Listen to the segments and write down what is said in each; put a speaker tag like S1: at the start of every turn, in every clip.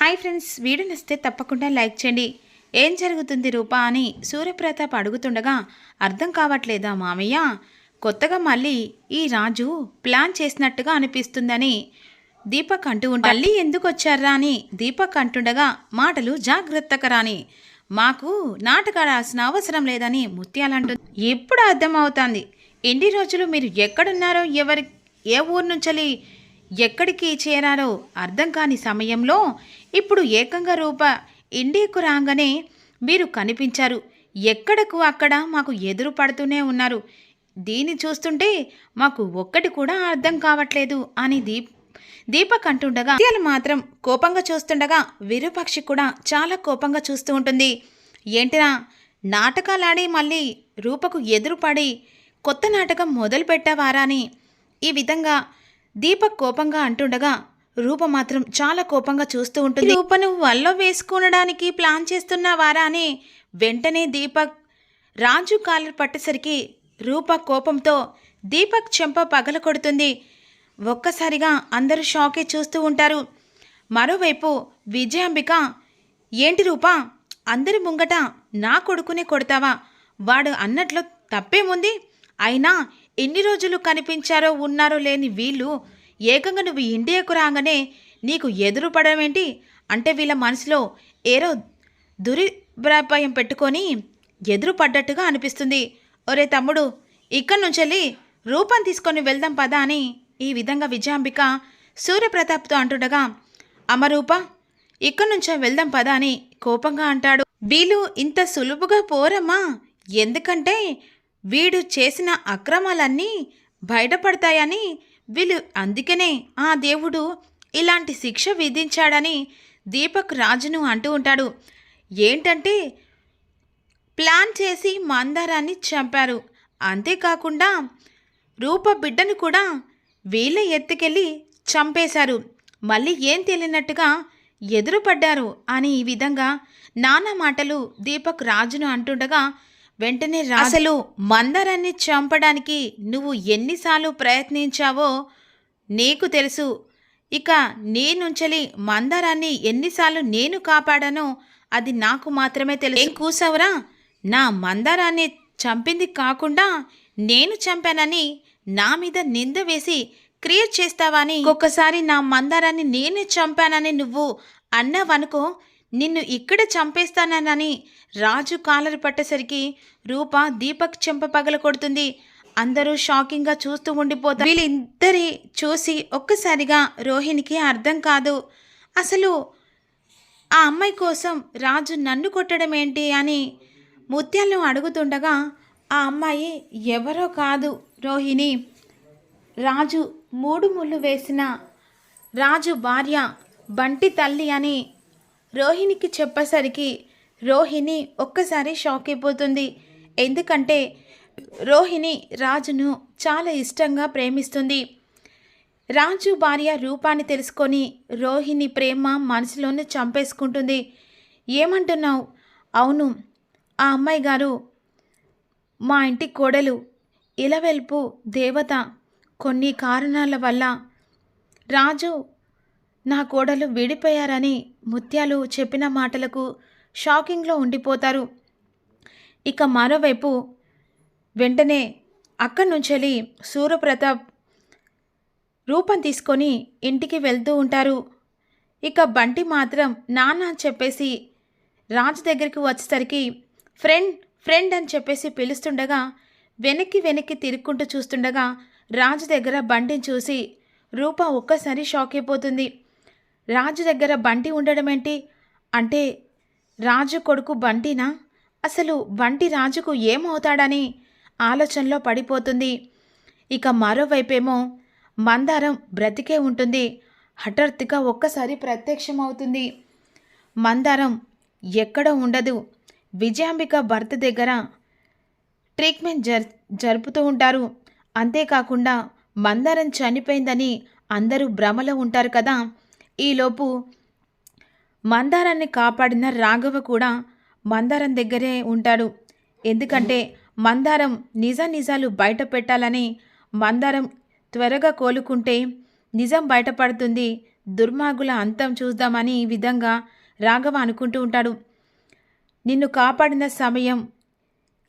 S1: Hi friends video నచ్చితే తప్పకుండా like చేయండి. ఏం జరుగుతుంది రూపా అని సూర్యప్రతాప్ అడుగుతుండగా అర్థం కావట్లేదా మామయ్య? కొత్తగా మళ్ళీ ఈ రాజు ప్లాన్ చేసినట్టుగా అనిపిస్తుందని దీపక్ అంటూ ఉంటా మళ్ళీ ఎందుకు వచ్చారా అని దీపక్ అంటుండగా మాటలు జాగ్రత్తగా రాని. మాకు నాటక అవసరం లేదని ముత్యాలంటుంది. ఎప్పుడు అర్థమవుతుంది ఎన్ని రోజులు మీరు ఎక్కడున్నారో ఎవరి ఏ ఊరు నుంచి ఎక్కడికి చేరారో అర్థం కాని సమయంలో ఇప్పుడు ఏకంగా రూప ఇండియకు రాగానే మీరు కనిపించారు. ఎక్కడకు అక్కడ మాకు ఎదురు పడుతూనే ఉన్నారు. దీన్ని చూస్తుంటే మాకు ఒక్కటి కూడా అర్థం కావట్లేదు అని దీప్ దీపక్ అంటుండగా ముత్యాలు మాత్రం కోపంగా చూస్తుండగా విరూపాక్షి కూడా చాలా కోపంగా చూస్తూ ఉంటుంది. ఏంటిరా నాటకాలాడి మళ్ళీ రూపకు ఎదురుపడి కొత్త నాటకం మొదలు పెట్టావారా అని? ఈ విధంగా దీపక్ కోపంగా అంటుండగా రూప మాత్రం చాలా కోపంగా చూస్తూ ఉంటుంది. రూపను వల్ల వేసుకునడానికి ప్లాన్ చేస్తున్నావారా అని వెంటనే దీపక్ రాజు కాలర్ పట్టేసరికి రూప కోపంతో దీపక్ చెంప పగల కొడుతుంది. ఒక్కసారిగా అందరూ షాకే చూస్తూ ఉంటారు. మరోవైపు విజయాంబిక ఏంటి రూపా అందరి ముంగట నా కొడుకునే కొడతావా? వాడు అన్నట్లు తప్పేముంది? అయినా ఎన్ని రోజులు కనిపించారో ఉన్నారో లేని వీళ్ళు ఏకంగా నువ్వు ఇండియాకు రాగానే నీకు ఎదురు పడమేంటి? అంటే వీళ్ళ మనసులో ఏరో దురిభ్రాపాయం పెట్టుకొని ఎదురు పడ్డట్టుగా అనిపిస్తుంది. ఒరే తమ్ముడు ఇక్కడి నుంచెళ్ళి రూపం తీసుకొని వెళ్దాం పదా అని ఈ విధంగా విజయాంబిక సూర్యప్రతాప్తో అంటుండగా అమరూప ఇక్కడి నుంచే వెళ్దాం పదా అని కోపంగా అంటాడు. వీళ్ళు ఇంత సులువుగా పోరమ్మా. ఎందుకంటే వీడు చేసిన అక్రమాలన్నీ బయటపడతాయని వీళ్ళు అందుకనే ఆ దేవుడు ఇలాంటి శిక్ష విధించాడని దీపక్ రాజును అంటూ ఉంటాడు. ఏంటంటే ప్లాన్ చేసి మందారాన్ని చంపారు. అంతేకాకుండా రూప బిడ్డను కూడా వీళ్ళ ఎత్తుకెళ్ళి చంపేశారు. మళ్ళీ ఏం తెలియనట్టుగా ఎదురుపడ్డారు అని ఈ విధంగా నానా మాటలు దీపక్ రాజును అంటుండగా వెంటనే అసలు మందరాన్ని చంపడానికి నువ్వు ఎన్నిసార్లు ప్రయత్నించావో నీకు తెలుసు. ఇక నేనుంచలి మందరాన్ని మందారాన్ని ఎన్నిసార్లు నేను కాపాడానో అది నాకు మాత్రమే తెలుసు. ఏం కూసావురా? నా మందారాన్ని చంపింది కాకుండా నేను చంపానని నా మీద నింద వేసి క్రియేట్ చేస్తావని ఒక్కసారి నా మందారాన్ని నేనే చంపానని నువ్వు అన్నావనుకో నిన్ను ఇక్కడ చంపేస్తానని రాజు కాలరు పట్టేసరికి రూప దీపక్ చెంప పగల కొడుతుంది. అందరూ షాకింగ్గా చూస్తూ ఉండిపోతారు. వీళ్ళిద్దరి చూసి ఒక్కసారిగా రోహిణికి అర్థం కాదు. అసలు ఆ అమ్మాయి కోసం రాజు నన్ను కొట్టడం ఏంటి అని ముత్యాలను అడుగుతుండగా ఆ అమ్మాయి ఎవరో కాదు రోహిణి. రాజు మూడు ముళ్ళు వేసిన రాజు భార్య బంటి తల్లి అని రోహిణికి చెప్పేసరికి రోహిణి ఒక్కసారి షాక్ అయిపోతుంది. ఎందుకంటే రోహిణి రాజును చాలా ఇష్టంగా ప్రేమిస్తుంది. రాజు భార్య రూపాన్ని తెలుసుకొని రోహిణి ప్రేమ మనసులోనే చంపేసుకుంటుంది. ఏమంటున్నావు? అవును. ఆ అమ్మాయి గారు మా ఇంటి కోడలు ఇలవెల్పు దేవత. కొన్ని కారణాల వల్ల రాజు నా కోడలు విడిపోయారని ముత్యాలు చెప్పిన మాటలకు షాకింగ్లో ఉండిపోతారు. ఇక మరోవైపు వెంటనే అక్కడి నుంచి సూర్యప్రతాప్ రూపం తీసుకొని ఇంటికి వెళ్తూ ఉంటారు. ఇక బంటి మాత్రం నాన్న అని చెప్పేసి రాజు దగ్గరికి వచ్చేసరికి ఫ్రెండ్ ఫ్రెండ్ అని చెప్పేసి పిలుస్తుండగా వెనక్కి వెనక్కి తిరుక్కుంటూ చూస్తుండగా రాజు దగ్గర బంటిని చూసి రూప ఒక్కసారి షాక్ అయిపోతుంది. రాజు దగ్గర బంటి ఉండడం ఏంటి అంటే రాజు కొడుకు బంటినా? అసలు బంటి రాజుకు ఏమవుతాడని ఆలోచనలో పడిపోతుంది. ఇక మరోవైపేమో మందారం బ్రతికే ఉంటుంది. హఠాత్తుగా ఒక్కసారి ప్రత్యక్షమవుతుంది. మందారం ఎక్కడ ఉండదు. విజయాంబిక భర్త దగ్గర ట్రీట్మెంట్ జర్ జరుపుతూ ఉంటారు. అంతేకాకుండా మందారం చనిపోయిందని అందరూ భ్రమలో ఉంటారు కదా. ఈలోపు మందారాన్ని కాపాడిన రాఘవ కూడా మందారం దగ్గరే ఉంటాడు. ఎందుకంటే మందారం నిజ నిజాలు బయట పెట్టాలని మందారం త్వరగా కోలుకుంటే నిజం బయటపడుతుంది. దుర్మార్గుల అంతం చూద్దామని ఈ విధంగా రాఘవ అనుకుంటూ ఉంటాడు. నిన్ను కాపాడిన సమయం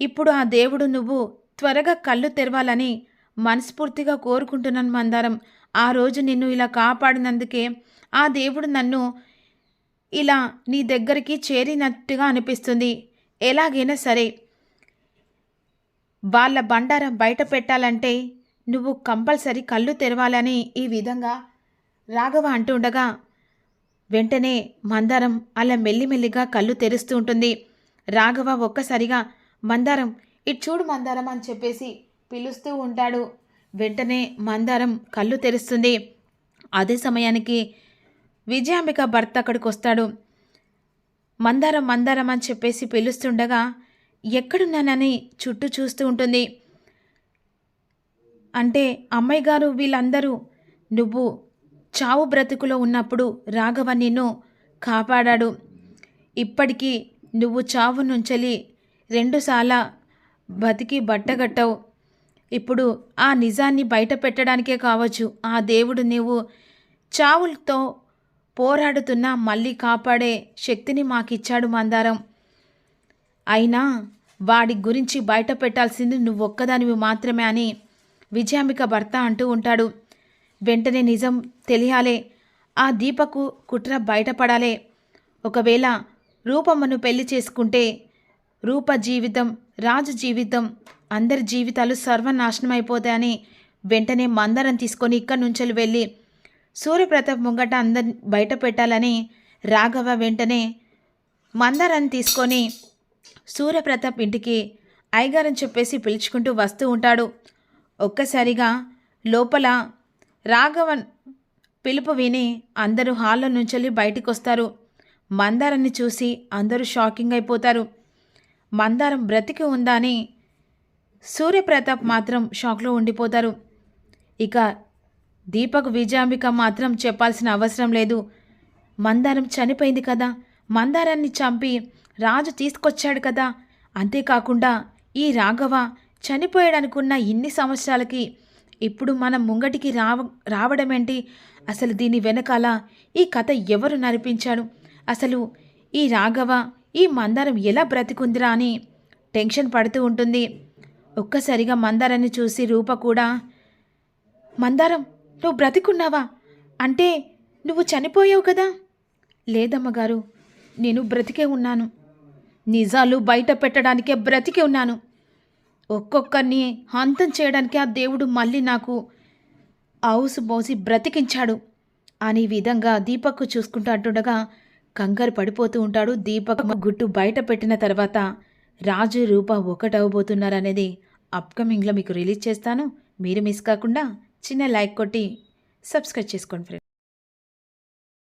S1: ఇప్పుడు ఆ దేవుడు నువ్వు త్వరగా కళ్ళు తెరవాలని మనస్ఫూర్తిగా కోరుకుంటున్నాను మందారం. ఆ రోజు నిన్ను ఇలా కాపాడినందుకే ఆ దేవుడు నన్ను ఇలా నీ దగ్గరికి చేరినట్టుగా అనిపిస్తుంది. ఎలాగైనా సరే వాళ్ళ బండారం బయట పెట్టాలంటే నువ్వు కంపల్సరీ కళ్ళు తెరవాలని ఈ విధంగా రాఘవ అంటుండగా వెంటనే మందారం అలా మెల్లిమెల్లిగా కళ్ళు తెరుస్తూ ఉంటుంది. రాఘవ ఒక్కసారిగా మందారం ఇటు చూడు మందారం అని చెప్పేసి పిలుస్తూ ఉంటాడు. వెంటనే మందారం కళ్ళు తెరుస్తుంది. అదే సమయానికి విజయాంబిక భర్త అక్కడికి వస్తాడు. మందారం మందారం అని చెప్పేసి పిలుస్తుండగా ఎక్కడున్నానని చుట్టూ చూస్తూ ఉంటుంది. అంటే అమ్మాయి గారు వీళ్ళందరూ నువ్వు చావు బ్రతుకులో ఉన్నప్పుడు రాఘవ నిన్ను కాపాడాడు. ఇప్పటికీ నువ్వు చావు నుంచెలి రెండుసార్ల బతికి బట్టగట్టావు. ఇప్పుడు ఆ నిజాన్ని బయట పెట్టడానికే కావచ్చు. ఆ దేవుడు నీవు చావులతో పోరాడుతున్న మళ్ళీ కాపాడే శక్తిని మాకిచ్చాడు మందారం. అయినా వాడి గురించి బయట పెట్టాల్సింది నువ్వొక్కదానివి మాత్రమే అని విజయాంబిక భర్త అంటూ ఉంటాడు. వెంటనే నిజం తెలియాలే. ఆ దీపకు కుట్ర బయటపడాలే. ఒకవేళ రూపమ్మను పెళ్ళి చేసుకుంటే రూప జీవితం రాజు జీవితం అందరి జీవితాలు సర్వనాశనం అయిపోతాయని వెంటనే మందరం తీసుకొని ఇక్కడి నుంచి వెళ్ళి సూర్యప్రతాప్ ముంగట అందరిని బయట పెట్టాలని రాఘవ వెంటనే మందరాన్ని తీసుకొని సూర్యప్రతాప్ ఇంటికి అయ్యగారని చెప్పేసి పిలుచుకుంటూ వస్తూ ఉంటాడు. ఒక్కసారిగా లోపల రాఘవన్ పిలుపు విని అందరూ హాల్లో నుంచి బయటికి వస్తారు మందారాన్ని చూసి అందరూ షాకింగ్ అయిపోతారు. మందారం బ్రతికి ఉందా అని సూర్యప్రతాప్ మాత్రం షాక్లో ఉండిపోతారు. ఇక దీపక్ విజయాంబిక మాత్రం చెప్పాల్సిన అవసరం లేదు. మందారం చనిపోయింది కదా మందారాన్ని చంపి రాజు తీసుకొచ్చాడు కదా. అంతేకాకుండా ఈ రాఘవ చనిపోయాడనుకున్న ఇన్ని సంవత్సరాలకి ఇప్పుడు మనం ముంగటికి రావ రావడమేంటి? అసలు దీని వెనకాల ఈ కథ ఎవరు నడిపించాడు అసలు ఈ రాఘవ ఈ మందారం ఎలా బ్రతికుందిరా అని టెన్షన్ పడుతూ ఉంటుంది. ఒక్కసారిగా మందారాన్ని చూసి రూప కూడా మందారం నువ్వు బ్రతికున్నావా? అంటే నువ్వు చనిపోయావు కదా? లేదమ్మగారు నేను బ్రతికే ఉన్నాను. నిజాలు బయట పెట్టడానికే బ్రతికే ఉన్నాను. ఒక్కొక్కరిని హంతం చేయడానికి ఆ దేవుడు మళ్ళీ నాకు అవుసు మోసి బ్రతికించాడు. అని విధంగా దీపక్ చూసుకుంటూ అంటుండగా కంగారు పడిపోతూ ఉంటాడు దీపక్. గుట్టు బయట పెట్టిన తర్వాత రాజు రూప ఒకటవబోతున్నారనేది అప్కమింగ్లో మీకు రిలీజ్ చేస్తాను. మీరు మిస్ కాకుండా చిన్న లైక్ కొట్టి సబ్స్క్రైబ్ చేసుకోండి ఫ్రెండ్స్